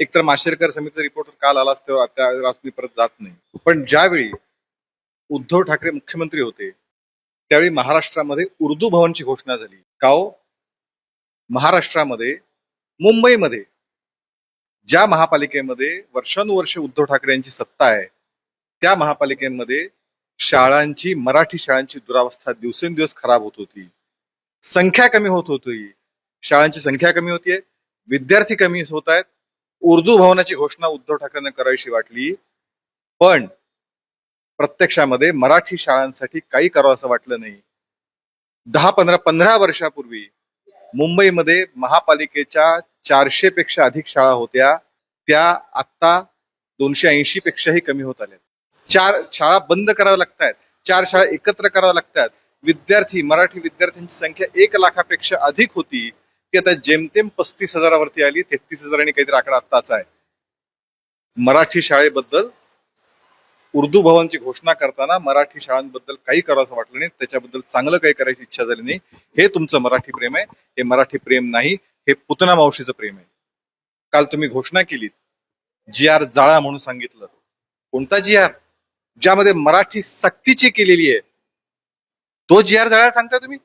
एकतर माशेरकर समितीचा रिपोर्टर काल आला असतो त्यावेळेस मी परत जात नाही. पण ज्यावेळी उद्धव ठाकरे मुख्यमंत्री होते त्यावेळी महाराष्ट्रामध्ये उर्दू भवनची घोषणा झाली. का हो? महाराष्ट्रामध्ये मुंबईमध्ये ज्या महापालिकेमध्ये वर्षानुवर्ष उद्धव ठाकरे यांची सत्ता आहे त्या महापालिकेमध्ये शाळांची मराठी शाळांची दुरावस्था दिवसेंदिवस खराब होत होती. संख्या कमी होत होती. शाळांची संख्या कमी होतीये. विद्यार्थी कमी होत आहेत. उर्दू भवनाची घोषणा उद्धव ठाकरेंना करावीशी वाटली. पण प्रत्यक्षामध्ये मराठी शाळांसाठी काही करावं असं वाटलं नाही. दहा पंधरा पंधरा वर्षापूर्वी मुंबईमध्ये महापालिकेच्या चारशे पेक्षा अधिक शाळा होत्या. त्या आत्ता दोनशे ऐंशी पेक्षाही कमी होत आल्या चार शाळा बंद कराव्या लागतात चार शाळा एकत्र कराव्या लागतात विद्यार्थी मराठी विद्यार्थ्यांची संख्या एक लाखापेक्षा अधिक होती. ती आता जेमतेम पस्तीस हजारावरती आली तेहतीस हजारांनी काहीतरी आकडा आत्ताच आहे. मराठी शाळेबद्दल उर्दू भवनची घोषणा करताना मराठी शाळांबद्दल काही करावं वाटलं नाही त्याच्याबद्दल चांगलं काही करायची इच्छा झाली नाही. हे तुमचं मराठी प्रेम आहे हे मराठी प्रेम नाही हे पुतना मावशीचं प्रेम आहे. काल तुम्ही घोषणा केलीत जी आर जाळा म्हणून सांगितलं. कोणता जी आर? ज्यामध्ये मराठी सक्तीची केलेली आहे. तो जी आर जाळा सांगता तुम्ही?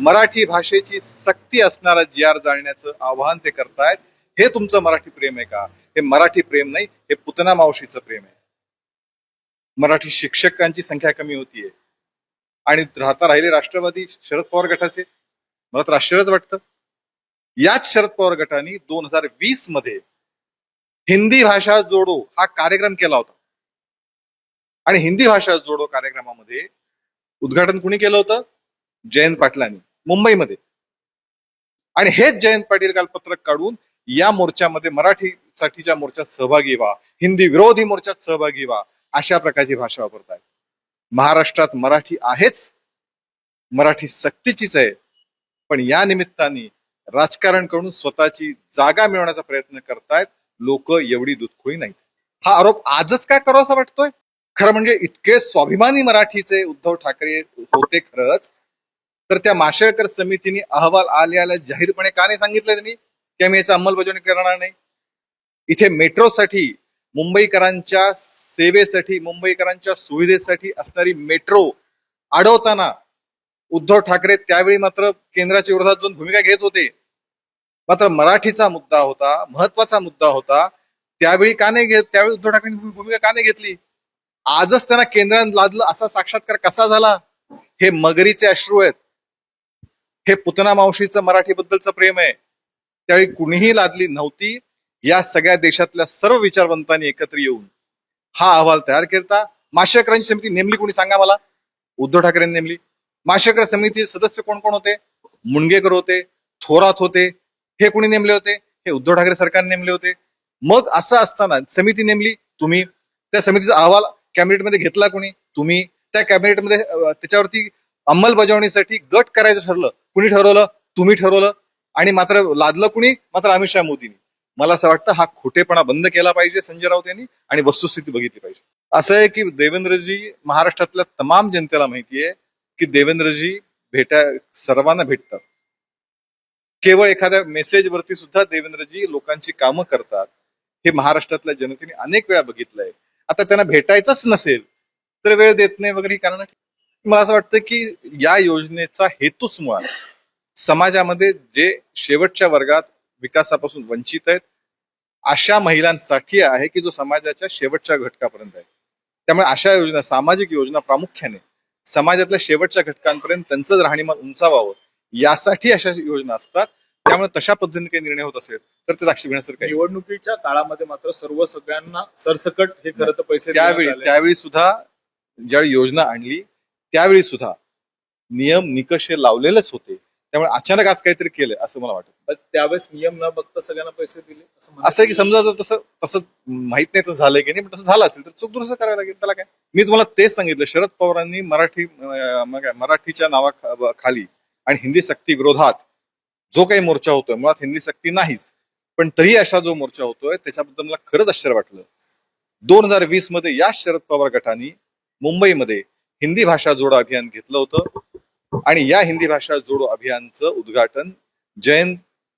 मराठी भाषेची सक्ती असणारा जी आर जाळण्याचं आवाहन ते करतायत हे तुमचं मराठी प्रेम आहे का? हे मराठी प्रेम नाही हे पुतना मावशीचं प्रेम आहे. मराठी शिक्षकांची संख्या कमी होतीये. आणि राहता राहिले राष्ट्रवादी शरद पवार गटाचे. मला तर आश्चर्यच वाटतं. याच शरद पवार गटाने दोन हजार वीसमध्ये हिंदी भाषा जोडो हा कार्यक्रम केला होता. आणि हिंदी भाषा जोडो कार्यक्रमामध्ये उद्घाटन कुणी केलं होतं? जयंत पाटलांनी. मुंबईमध्ये. आणि हेच जयंत पाटील काल पत्रक काढून या मोर्चामध्ये मराठीसाठीच्या मोर्चात सहभागी व्हा हिंदी विरोधी मोर्चात सहभागी व्हा अशा प्रकारची भाषा वापरतायत महाराष्ट्रात मराठी आहेच मराठी सक्तीचीच आहे. पण या निमित्ताने राजकारण करून स्वतःची जागा मिळवण्याचा प्रयत्न करतायत लोक एवढी दुधखोळी नाहीत. हा आरोप आजच काय करावा असा वाटतोय? खरं म्हणजे इतके स्वाभिमानी मराठीचे उद्धव ठाकरे होते खरंच तर त्या माशेळकर समितीने अहवाल आल्याला जाहीरपणे का नाही सांगितलं त्यांनी? की आम्ही याची अंमलबजावणी करणार नाही. इथे मेट्रोसाठी मुंबईकरांच्या सेवेसाठी मुंबईकरांच्या सुविधेसाठी असणारी मेट्रो अडवताना उद्धव ठाकरे त्यावेळी मात्र केंद्राच्या विरोधात जाऊन भूमिका घेत होते. मात्र मराठीचा मुद्दा होता महत्त्वाचा मुद्दा होता. त्यावेळी का नाही घेत त्यावेळी उद्धव ठाकरेंनी भूमिका का नाही घेतली? आजच त्यांना केंद्रात लादलं असा साक्षात्कार कसा झाला? हे मगरीचे अश्रू आहेत. हे पुतना मावशीचं मराठीबद्दलचं प्रेम आहे. त्यावेळी कुणीही लादली नव्हती. या सगळ्या देशातल्या सर्व विचारवंतांनी एकत्र येऊन हा अहवाल तयार केला माशेकरांची समिती नेमली कोणी सांगा मला? उद्धव ठाकरेंनी नेमली. माशेकर समितीचे सदस्य कोण कोण होते? मुणगेकर होते थोरात होते हे कोणी नेमले होते? हे उद्धव ठाकरे सरकारने नेमले होते. मग असं असताना समिती नेमली तुम्ही. त्या समितीचा अहवाल कॅबिनेटमध्ये घेतला कोणी? तुम्ही. त्या कॅबिनेटमध्ये त्याच्यावरती अंमलबजावणीसाठी गट करायचं ठरलं. कुणी ठरवलं? तुम्ही ठरवलं. आणि मात्र लादलं कुणी? मात्र अमित शहा मोदींनी. मला असं वाटतं हा खोटेपणा बंद केला पाहिजे संजय राऊत यांनी आणि वस्तुस्थिती बघितली पाहिजे. असं आहे की देवेंद्रजी महाराष्ट्रातल्या तमाम जनतेला माहितीये की देवेंद्रजी भेटा सर्वांना भेटतात. केवळ एखाद्या मेसेजवरती सुद्धा देवेंद्रजी लोकांची कामं करतात. हे महाराष्ट्रातल्या जनतेने अनेक वेळा बघितलंय. आता त्यांना भेटायचंच नसेल तर वेळ देत नाही वगैरे ही कारण मला असं वाटतं की या योजनेचा हेतूच मुळात समाजामध्ये जे शेवटच्या वर्गात विकासापासून वंचित आहेत अशा महिलांसाठी आहे की जो समाजाच्या शेवटच्या घटकापर्यंत आहे त्यामुळे अशा योजना सामाजिक योजना प्रामुख्याने समाजातल्या शेवटच्या घटकांपर्यंत त्यांचं राहणीमान उंचावावं यासाठी अशा योजना असतात त्यामुळे तशा पद्धतीने काही निर्णय होत असेल तर ते लक्ष घेण्यासारखं. निवडणुकीच्या काळामध्ये मात्र सर्व सगळ्यांना सरसकट हे खरं तर पैसे त्यावेळी. त्यावेळी सुद्धा ज्यावेळी योजना आणली त्यावेळी सुद्धा नियम निकष हे लावलेलेच होते. त्यामुळे अचानक आज काहीतरी केलंय असं मला वाटतं. त्यावेळेस नियम न बघता सगळ्यांना पैसे दिले असं की समजा जर तसं तसं माहीत नाही तसं झालंय की नाही पण तसं झालं असेल तर चूक दुरुस्त करायला लागेल त्याला काय? मी तुम्हाला तेच सांगितलं शरद पवारांनी मराठी मराठीच्या नावाखाली आणि हिंदी सक्ती विरोधात जो काही मोर्चा होतोय मुळात हिंदी सक्ती नाहीच पण तरी अशा जो मोर्चा होतोय त्याच्याबद्दल मला खरंच आश्चर्य वाटलं. दोन हजार वीसमध्ये या शरद पवार गटाने मुंबईमध्ये हिंदी भाषा जोडो अभियान घेतलं होतं. आणि या हिंदी भाषा जोडो अभियानचं उद्घाटन जयंत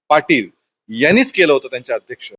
पाटील यांनीच केलं होतं त्यांच्या अध्यक्ष.